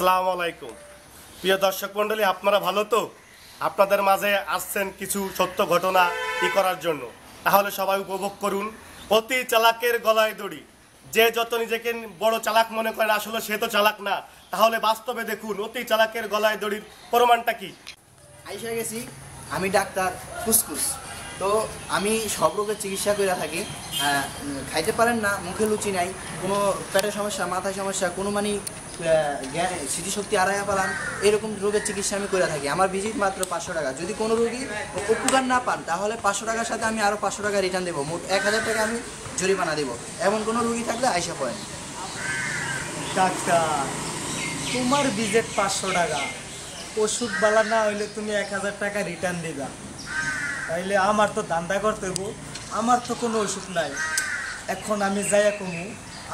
সালাম আলাইকুম। প্রিয় দর্শক মন্ডলী আপনারা ভালো তো? আপনাদের মাঝে আসছেন কিছু সত্য ঘটনা ই করার জন্য। তাহলে সবাই উপভোগ করুন। অতি চালাকের গলায় দড়ি। যে যত নিজেকে বড় চালাক মনে করেন, আসলে সে তো চালাক না। তাহলে বাস্তবে দেখুন, অতি চালাকের গলায় দড়ির প্রমাণটা কি? আইসা গেছি, আমি ডাক্তার ফুসকুস তো আমি সব রোগের চিকিৎসা করে থাকি। খাইতে পারেন না, মুখে লুচি নাই, কোনো পেটের সমস্যা, মাথায় সমস্যা, কোনো মানে স্মৃতিশক্তি আড়াইয়া পালান এরকম রোগের চিকিৎসা আমি করে থাকি। আমার ভিজিট মাত্র পাঁচশো টাকা। যদি কোনো রোগী উপকার না পান, তাহলে পাঁচশো টাকার সাথে আমি আরও পাঁচশো টাকা রিটার্ন দেবো। মোট এক হাজার টাকা আমি জরিমানা দেবো। এমন কোনো রুগী থাকলে আইসা পড়েন। ডাক্তার, তোমার বিজেট পাঁচশো টাকা। ওষুধ বালা না হইলে তুমি এক হাজার টাকা রিটার্ন দিবা। তাইলে আমার তো ধান্দা করতে হইব। আমার তো কোনো অসুখ নাই। এখন আমি যাইয়া কমু।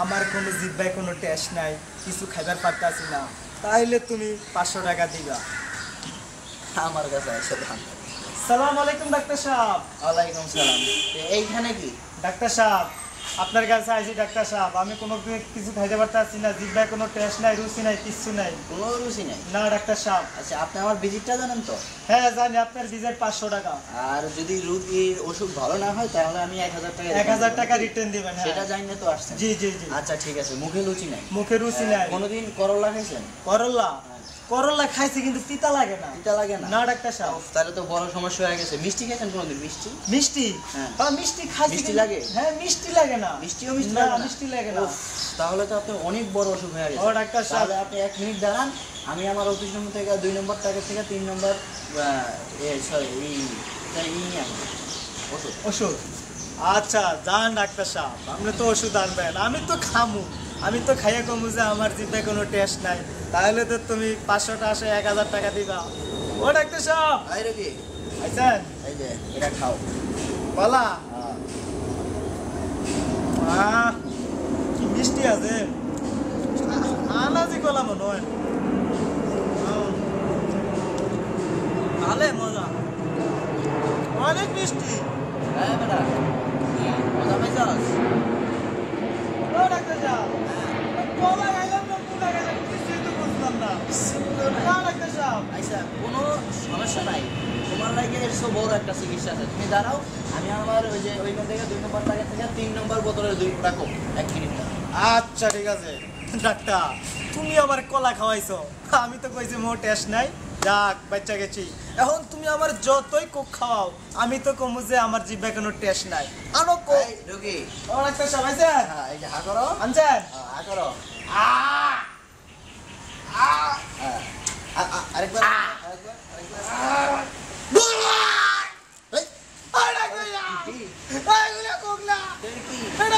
আমার কোনো জিব্বায় কোনো টেস্ট নাই। কিছু খাইবার পারতেছি না। তাইলে তুমি পাঁচশো টাকা দিবা। আমার কাছে আসে ধান সালাম আলাইকুম ডাক্তার সাহেব। ওয়ালাইকুম সালাম। এইখানে কি? ডাক্তার সাহেব। আপনার কাছে আইছি ডাক্তার সাহেব। আমি কোনো কিছু খাইতে পারতাছি না জিব্বায় কোনো টেস্ট নাই রুচি নাই কিচ্ছু নাই। কোনো রুচি নাই? না ডাক্তার সাহেব। আচ্ছা আপনি আমার ভিজিটটা জানেন তো? হ্যাঁ জানি আপনার বিজেট পাঁচশো টাকা। আর যদি রুগীর ওষুধ ভালো না হয় তাহলে আমি এক হাজার টাকা এক হাজার টাকা রিটার্ন দিবেন হ্যাঁ। সেটা জানি না তো আসছেন। জি জি জি। আচ্ছা ঠিক আছে মুখে রুচি নাই। মুখে রুচি নাই। কোনোদিন করলা খাইছেন? করল্লা করল্লা খাইছি কিন্তু তিতা লাগে না। তিতা লাগে না। না ডাক্তার সাহেব তাহলে তো বড় সমস্যা হয়ে গেছে। মিষ্টি খেয়েছেন কোনোদিন? মিষ্টি? মিষ্টি? হ্যাঁ। মিষ্টি খাইছি মিষ্টি লাগে? হ্যাঁ মিষ্টি লাগে না। মিষ্টিও মিষ্টি না? মিষ্টি লাগে না। তাহলে তো আপনি অনেক বড় অসুখ হয়ে গেছে। ও, ডাক্তার সাহেব। তাহলে আপনি এক মিনিট দাঁড়ান। আমি আমার অফিস নম্বর থেকে দুই নম্বর টাকা থেকে তিন নম্বর এ সরি। ওষুধ। ওষুধ। আচ্ছা যান ডাক্তার সাহেব আপনি তো ওষুধ আনবেন আমি তো খামু। আমি তো খাইয়ে কমু যে আমার জিভে কোনো টেস্ট নাই। তাহলে তো তুমি পাঁচশো টাকা এক হাজার টাকা দিবা। ও ডাক্তার রোগী আইছেন এটা খাও। বলা। হ্যাঁ। কি মিষ্টি আছে। আনাজি কলা মনে হয়। ভালে মজা। অনেক মিষ্টি। হ্যাঁ বেটা। মজা পাইছস? আচ্ছা কোনো সমস্যা নাই তোমার একটা চিকিৎসা আছে তুমি দাঁড়াও আমি আমার ওই যে ওইখান থেকে দুই নম্বর থেকে তিন নম্বর বোতলের দুই আচ্ছা ঠিক আছে। ডাক্তার, তুমি আমার কলা খাওয়াইছো। আমি তো কইছি মোর টেস্ট নাই। যাক বাচ্চা গেছি। এখন তুমি আমার যতই কোক খাওয়াও আমি তো কমু যে আমার জিভে কোনো টেস্ট নাই। আনো কোক। রোগী। ও ডাক্তার সাহেব আইছেন হ্যাঁ এই যে হা করো। আনছেন হ্যাঁ, হা করো। হ্যাঁ। আ- আ- আরেকবার আরেকবার আরেকবার।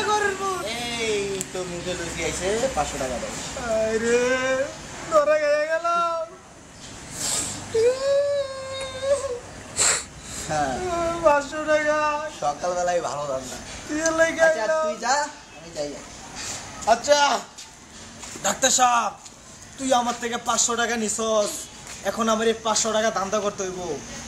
গরুর এই তো মুখে লুচি আইছে পাঁচশো টাকা দাও আরে ধরে গিয়ে গেলাম হ্যাঁ পাঁচশো টাকা সকালবেলায় ভালো আচ্ছা তুই যা আমি যাই। আচ্ছা ডাক্তার সাহেব তুই আমার থেকে পাঁচশো টাকা নিছস। এখন আমার এই পাঁচশো টাকা দান্দা করতে হইব।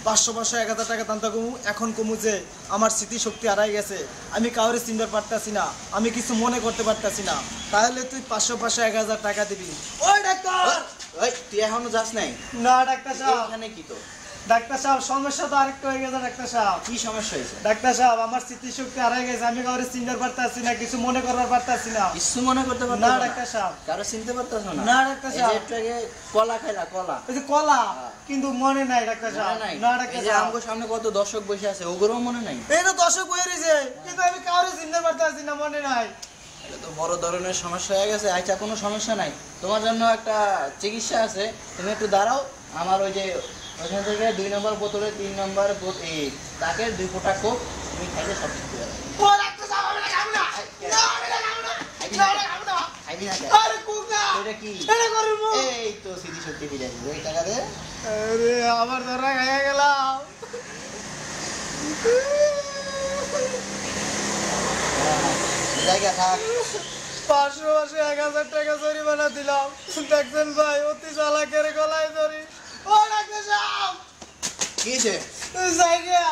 পাঁচশো পাঁচশো এক হাজার টাকা দান্দা কমু এখন কমু যে আমার স্মৃতিশক্তি হারাই গেছে। আমি কাউরে চিনতে পারতাছি না। আমি কিছু মনে করতে পারতাছি না। তাহলে তুই পাঁচশো পাঁচশো এক হাজার টাকা দিবি। ওই ডাক্তার! ওই তুই এখনও যাস নাই? না ডাক্তার সাহেব। এখানে কি তো ডাক্তার সাহেব সমস্যা তো আরেকটা হয়ে গেছে ডাক্তার সাহেব। কি সমস্যা হয়েছে? ডাক্তার সাহেব আমার স্মৃতিশক্তি হারাই গেছে আমি কাউরে চিনতে পারতাছি না কিছু মনে করবার পারতাছি না। কিছু মনে করতে পারতো না ডাক্তার সাহেব। কারও চিনতে পারতাছ না? না, ডাক্তার এই সাহেব। একটু আগে কলা খাইলা কলা। ওই যে কলা হ্যাঁ। কিন্তু মনে নাই ডাক্তার সাহেব। না ডাক্তার এই সাহেব। আমগো সামনে কত দর্শক বসে আছে ওগুলোও মনে নাই? এই তো দর্শক বয়ে রয়েছে কিন্তু আমি কাউরে চিনতে পারতাছি না মনে নাই। এটা তো বড় ধরনের সমস্যা হয়ে গেছে আচ্ছা কোনো সমস্যা নাই। তোমার জন্য একটা চিকিৎসা আছে তুমি একটু দাঁড়াও আমার ওই যে ওইখান থেকে দুই নম্বর বোতলে তিন নম্বর এই তাকে দুই ফোঁটা কোক তুমি খাইলে সব ঠিক হয়ে ধরা খাইয়া গেলাম। জায়গা থাক। পাঁচশো পাঁচশো এক হাজার টাকা জরিমানা দিলাম। দেখছেন ভাই অতি চালাকের গলায় ধরি ও ডাক্তার সাহেব কি হয়েছে জায়গা যা